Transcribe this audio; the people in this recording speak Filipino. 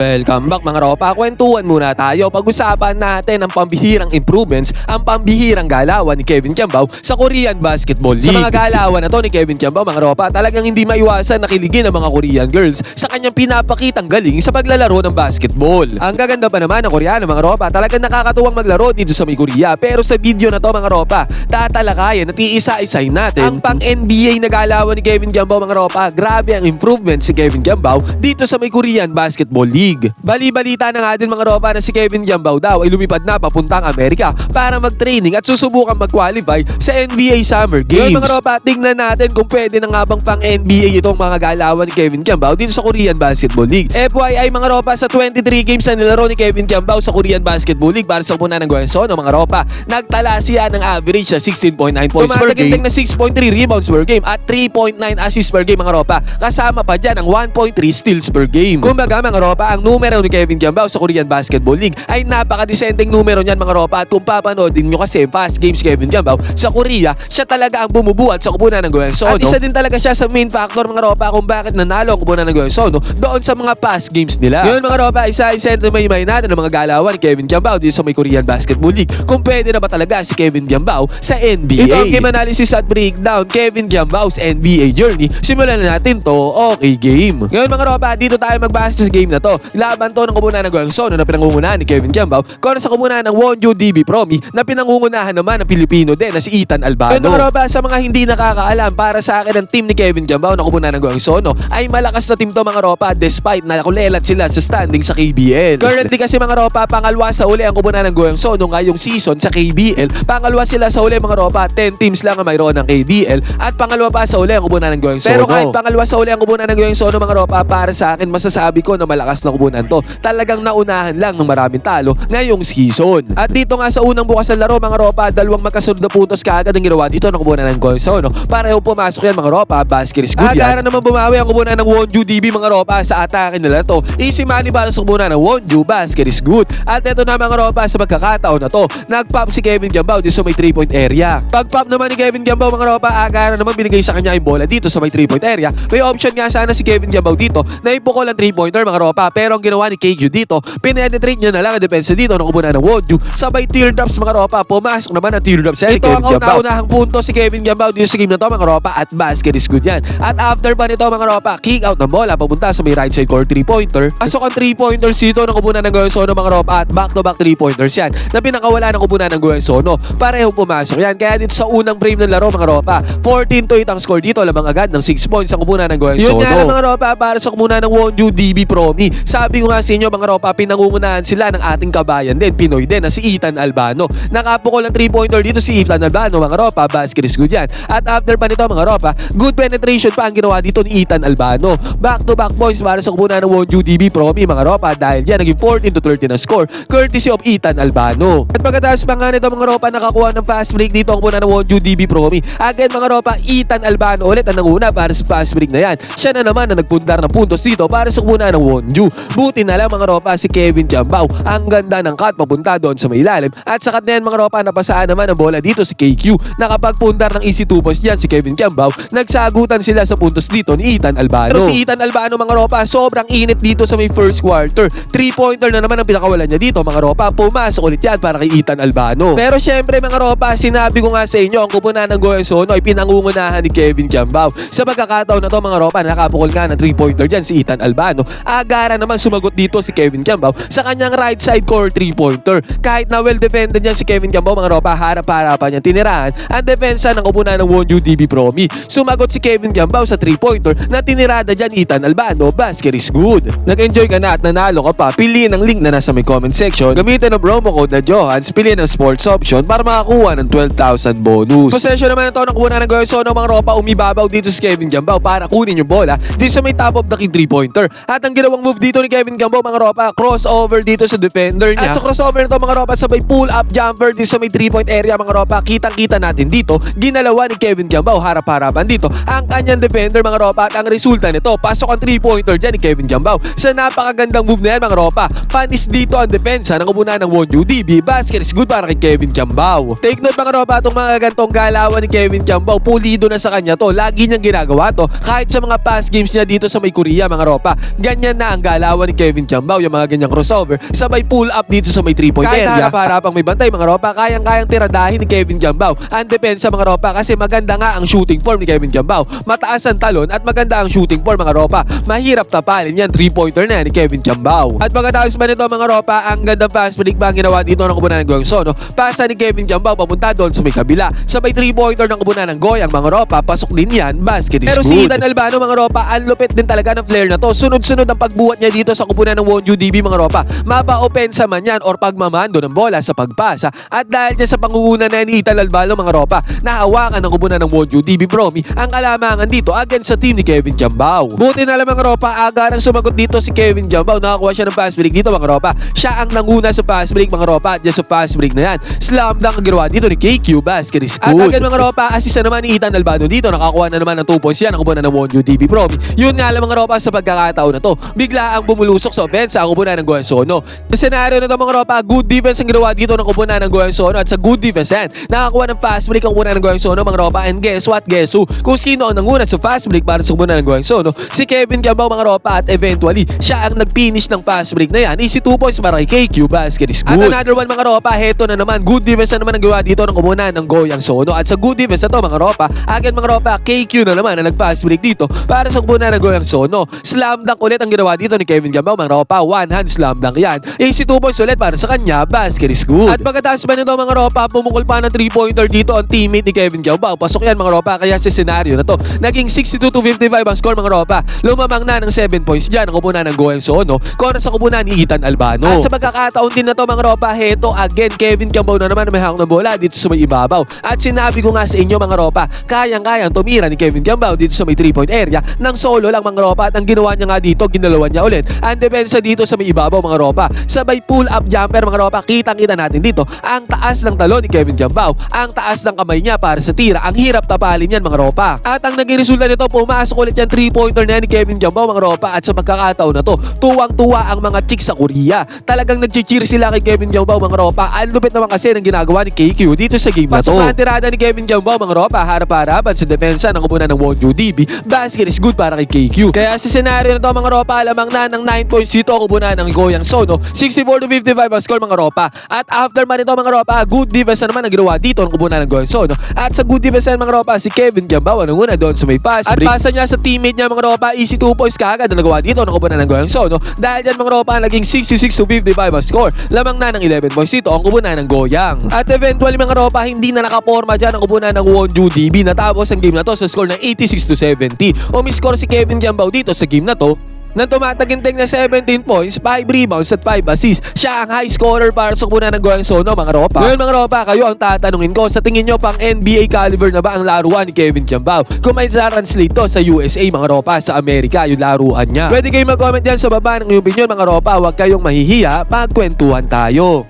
Welcome back mga ropa. Kwentuhan muna tayo. Pag-usapan natin ang pambihirang improvements, ang pambihirang galawan ni Kevin Kiambao sa Korean Basketball League. Sa mga galawan na to ni Kevin Kiambao mga ropa, talagang hindi maiwasan na kiligin ang mga Korean girls sa kanyang pinapakitang galing sa paglalaro ng basketball. Ang gaganda pa naman ng Koreano mga ropa, talagang nakakatuwang maglaro dito sa may Korea. Pero sa video na to mga ropa, tatalakayan at iisa-isay natin ang pang-NBA na galawan ni Kevin Kiambao mga ropa. Grabe ang improvement si Kevin Kiambao dito sa may Korean Basketball League. Bali-balita na nga din mga ropa na si Kevin Kiambao daw ay lumipad na papuntang Amerika para mag-training at susubukan mag-qualify sa NBA Summer Games. Yun mga ropa, tingnan natin kung pwede na nga bang pang-NBA itong mga galawan ni Kevin Kiambao dito sa Korean Basketball League. FYI mga ropa, sa 23 games na nilaro ni Kevin Kiambao sa Korean Basketball League para sa kupunan ng Guangzhou, mga ropa, nagtala siya ng average sa 16.9 points per game. na 6.3 rebounds per game at 3.9 assists per game mga ropa. Kasama pa dyan ang 1.3 steals per game. Kumbaga mga ropa, ang numero ni Kevin Kiambao sa Korean Basketball League ay napakadesenteng numero niyan mga ropa at kung papanoodin nyo kasi fast games Kevin Kiambao sa Korea, siya talaga ang bumubuhat sa kupunan ng Guangzhou. At isa din talaga siya sa main factor mga ropa kung bakit nanalo ang kupunan ng Guangzhou no? doon sa mga past games nila. Yun mga ropa, isa-isa may may natin ng mga galawan ni Kevin Kiambao dito sa may Korean Basketball League kung pwede na ba talaga si Kevin Kiambao sa NBA. Ito ang game analysis at breakdown Kevin Kiambao's NBA journey. Simulan na natin to, okay game. Ngayon mga ropa, dito tayo magbase sa game na to. Laban to ng kumunahan ng Guangzhou na pinangungunahan ni Kevin Kiambao kontra sa kumunahan ng Wonju DB Promi na pinangungunahan naman ng Pilipino din na si Ethan Albano. Mga ropa, sa mga hindi nakakaalam, para sa akin ang team ni Kevin Kiambao na kumunahan ng Guangzhou no, ay malakas na team to mga ropa despite na kulelat sila sa standing sa KBL. Currently kasi mga ropa, pangalawa sa uli ang kumunahan ng Guangzhou no ngayong season sa KBL. Pangalawa sila sa uli mga ropa, 10 teams lang ang mayroon ng KBL at pangalawa pa sa uli ang kumunahan ng Guangzhou. Pero kahit pangalawa sa uli ang kumunahan ng Guangzhou mga ropa, para sa akin masasabi ko na malakas na kumunahan to. Talagang naunahan lang ng maraming talo ngayong season. At dito nga sa unang bukas ng laro mga ropa, dalawang magkasunod na puntos kaagad ang ginawa dito ng kumunahan ng Guangzhou. No? Pareho pumasok yan mga ropa, basket is good yan. Agara naman bumawi ang kumunahan ng Wonju DB mga ropa sa atake nila to. Easy money para sa kumunahan ng Wonju, basket is good. At ito na mga ropa sa magkakataon na to, nag-pop si Kevin Gambao dito sa may 3-point area. Pag-pop naman ni Kevin Gambao mga ropa, agara naman binigay sa kanya yung bola dito sa may 3-point area. May option nga sana si Kevin Gambao dito na ipukol ang 3-pointer mga ropa. Pero ang ginawa ni KQ dito, pinenetrate niya na lang ang depensa dito ng kumunahan ng Wonju. Sabay teardrops mga ropa, pumasok naman ang teardrops ni Ito Kevin ang Gambao. unahang punto si Kevin Gambao dito sa game na to mga ropa at basket is good yan. At after pa nito mga ropa, kick out ng bola papunta sa may right side court 3-pointer. Pasok ang 3-pointers dito ng kubunan ng Guangzhou mga ropa at back-to-back 3-pointers yan na pinakawala ng kubunan ng Guangzhou. Parehong pumasok yan. Kaya dito sa unang frame ng laro mga ropa, 14 to 8 ang score dito lamang agad ng 6 points ang kubunan ng Guangzhou. Yun nga lang mga ropa para sa kubunan ng Wonju DB Promi. Sabi ko nga sa inyo mga ropa, pinangungunahan sila ng ating kabayan din, Pinoy din na si Ethan Albano. Nakapukol ang 3-pointer dito si Ethan Albano mga ropa, good yan. At after pa nito mga ropa, good penetration pa ang ginawa dito ni Ethan Albano. Back to back points para sa kubunan ng Wonju DB Promi mga ropa dahil dyan naging 14 to 13 na score courtesy of Ethan Albano. At pagkatapos pa nga nito mga ropa nakakuha ng fast break dito ang kubunan ng Wonju DB Promi. Again mga ropa, Ethan Albano ulit ang nanguna para sa fast break na yan. Siya na naman ang nagpundar ng puntos dito para sa kubunan ng Wonju. Buti na lang mga ropa si Kevin Jambao. Ang ganda ng cut papunta doon sa may ilalim. At sa na yan mga ropa napasaan naman ang bola dito si KQ. Nakapagpundar ng easy two points yan si Kevin Jambao. Nagsagutan sila sa puntos dito ni Ethan Albano. Pero si Ethan Albano mga ropa sobrang init dito sa may first quarter. Three pointer na naman ang pinakawalan niya dito mga ropa. Pumasok ulit yan para kay Ethan Albano. Pero syempre mga ropa sinabi ko nga sa inyo ang kupunan ng Goensono ay pinangungunahan ni Kevin Jambao. Sa pagkakataon na to mga ropa nakapukol nga ng three pointer dyan si Ethan Albano. Agara naman sumagot dito si Kevin Jambao sa kanyang right side core three pointer. Kahit na well defended yan si Kevin Jambao mga ropa harap-harapan niya tinirahan ang depensa ng kupunan ng Wonju DB Promi. Sumagot si Kevin Jambao sa three pointer na tinirada dyan Ethan Albano. Basket is good. Nag-enjoy ka na at nanalo ka pa. Piliin ang link na nasa may comment section. Gamitin ang promo code na Johans. Piliin ang sports option para makakuha ng 12,000 bonus. Possession naman ito ng kupunan ng Goysono mga ropa. Umibabaw dito si Kevin Jambao para kunin yung bola dito sa may top of the key three pointer. At ang ginawang move dito ni Kevin Jambao mga ropa, crossover dito sa defender niya. At sa crossover nito mga ropa, sabay pull up jumper dito sa may three point area mga ropa. Kitang-kita natin dito, ginalawa ni Kevin Jambao harap-harapan dito ang kanyang defender mga ropa at ang resulta nito, pasok ang three pointer dyan ni Kevin Jambao. Sa napakagandang move na yan mga ropa, panis dito ang depensa ng kubunan ng Wonju DB. Basket is good para kay Kevin Jambao. Take note mga ropa, itong mga gantong galawan ni Kevin Jambao, pulido na sa kanya to. Lagi niyang ginagawa to kahit sa mga past games niya dito sa may Korea mga ropa. Ganyan na ang galawan galawan ni Kevin Chambao, yung mga ganyang crossover, sabay pull up dito sa may 3 point Kahit area. harap-harapang may bantay mga ropa, kayang-kayang tiradahin ni Kevin Chambao. Ang depensa mga ropa kasi maganda nga ang shooting form ni Kevin Chambao. Mataas ang talon at maganda ang shooting form mga ropa. Mahirap tapalin yan, 3-pointer na ni Kevin Chambao. At pagkatapos ba nito mga ropa, ang gandang fast break ba ang ginawa dito ng kubunan ng Goyang Sono? Pasa ni Kevin Chambao papunta doon sa may kabila. Sabay 3-pointer ng kubunan ng Goyang mga ropa, pasok din yan, basket is Pero good. si Ethan Albano mga ropa, ang lupit din talaga ng flare na to. Sunod-sunod ang pagbuhat niya dito sa kupunan ng Wonju DB mga ropa. Mapa-opensa man yan or pagmamando ng bola sa pagpasa. At dahil niya sa pangunguna na ni Ethan Albano mga ropa, nahawakan ng kupunan ng Wonju DB Promi ang kalamangan dito against sa team ni Kevin Jambao. Buti na lang mga ropa, agarang sumagot dito si Kevin Jambao. Nakakuha siya ng fast break dito mga ropa. Siya ang nanguna sa fast break mga ropa at sa fast break na yan. Slam dunk ang ginawa dito ni KQ Basket is At agad, mga ropa, assist na naman ni Ethan Albano dito. Nakakuha na naman ng 2 points yan. Ang kupunan ng Wonju DB Promi. Yun nga lang mga ropa sa pagkakataon na to. Bigla ang bumulusok sa offense ang kupunan ng Gohan Sono. Sa senaryo na mga ropa, good defense ang ginawa dito ng kupunan ng Gohan Sono at sa good defense yan, nakakuha ng fast break ang kupunan ng Gohan Sono mga ropa and guess what, guess who? Kung sino ang nanguna sa fast break para sa kupunan ng Gohan Sono, si Kevin Gambao mga ropa at eventually, siya ang nag-finish ng fast break na yan. Easy 2 points para kay KQ Basket is good. At another one mga ropa, heto na naman, good defense na naman ang gawa dito ng kupunan ng Goyang Sono at sa good defense na to mga ropa, agad mga ropa, KQ na naman ang nag-fast break dito para sa kupunan ng Goyang Sono. Slam dunk ulit ang ginawa dito ni Kevin Gambao mga ropa, one hand slam dunk yan. Easy 2 points ulit para sa kanya, basket is good. At pagkatapos ba nito mga ropa, pumukol pa ng 3 pointer dito ang teammate ni Kevin Gambao. Pasok yan mga ropa, kaya sa senaryo na to, naging 62 to 55 ang score mga ropa. Lumamang na ng 7 points dyan ang kupunan ng Goyang Sono kontra sa kupunan ni Ethan Albano. At sa pagkakataon din na to mga ropa, heto again Kevin Gambao na naman na may hawak ng bola dito sa may ibabaw. At sinabi ko nga sa inyo mga ropa, kayang-kayang tumira ni Kevin Gambao dito sa may 3 point area ng solo lang mga ropa at ang ginawa niya nga dito, ginalawan niya ulit. Ang depensa dito sa may ibabaw mga ropa, sabay pull up jumper mga ropa, kitang-kita natin dito ang taas ng talon ni Kevin Gambao, ang taas ng kamay niya para sa tira, ang hirap tapalin yan mga ropa. At ang naging resulta nito, pumasok ulit yan 3 pointer na yan ni Kevin Gambao mga ropa at sa pagkakataon na to, tuwang-tuwa ang mga chicks sa Korea. Talagang nag-cheer sila kay Kevin Gambao mga ropa. Ang lupit naman kasi ng ginagawa ni KQ dito sa game na to. Pasok na ang tirada ni Kevin Gambao mga ropa, harap-harapan sa depensa ng kupunan ng Wonju DB. Basket is good para kay KQ. Kaya sa senaryo na to mga ropa, alamang na ng 9 points dito ang kupunan ng Goyang Sono. 64 to 55 ang score mga ropa. At after man ito mga ropa, good defense na naman ang ginawa dito ng kupunan ng Goyang Sono. At sa good defense na mga ropa, si Kevin Gambao ang una doon sa may break. At pasa niya sa teammate niya mga ropa, easy 2 points kaagad na nagawa dito ng kupunan ng Goyang Sono. Dahil dyan mga ropa, naging 66 to 55 ang score. Lamang na ng 11 points dito ang kupunan ng Goyang. At eventually mga ropa, hindi na nakaporma dyan ang kupunan ng Wonju DB. Natapos ang game na to sa score ng 86 to 70. Umiscore si Kevin Gambao dito sa game na to nang tumataginting na 17 points, 5 rebounds at 5 assists. Siya ang high scorer para sa kupunan ng Goyang Sono, mga ropa. Ngayon mga ropa, kayo ang tatanungin ko, sa tingin nyo pang NBA caliber na ba ang laruan ni Kevin Chambao? Kung may translate to sa USA, mga ropa, sa Amerika, yung laruan niya. Pwede kayo mag-comment yan sa baba ng iyong opinion, mga ropa. Huwag kayong mahihiya, pagkwentuhan tayo.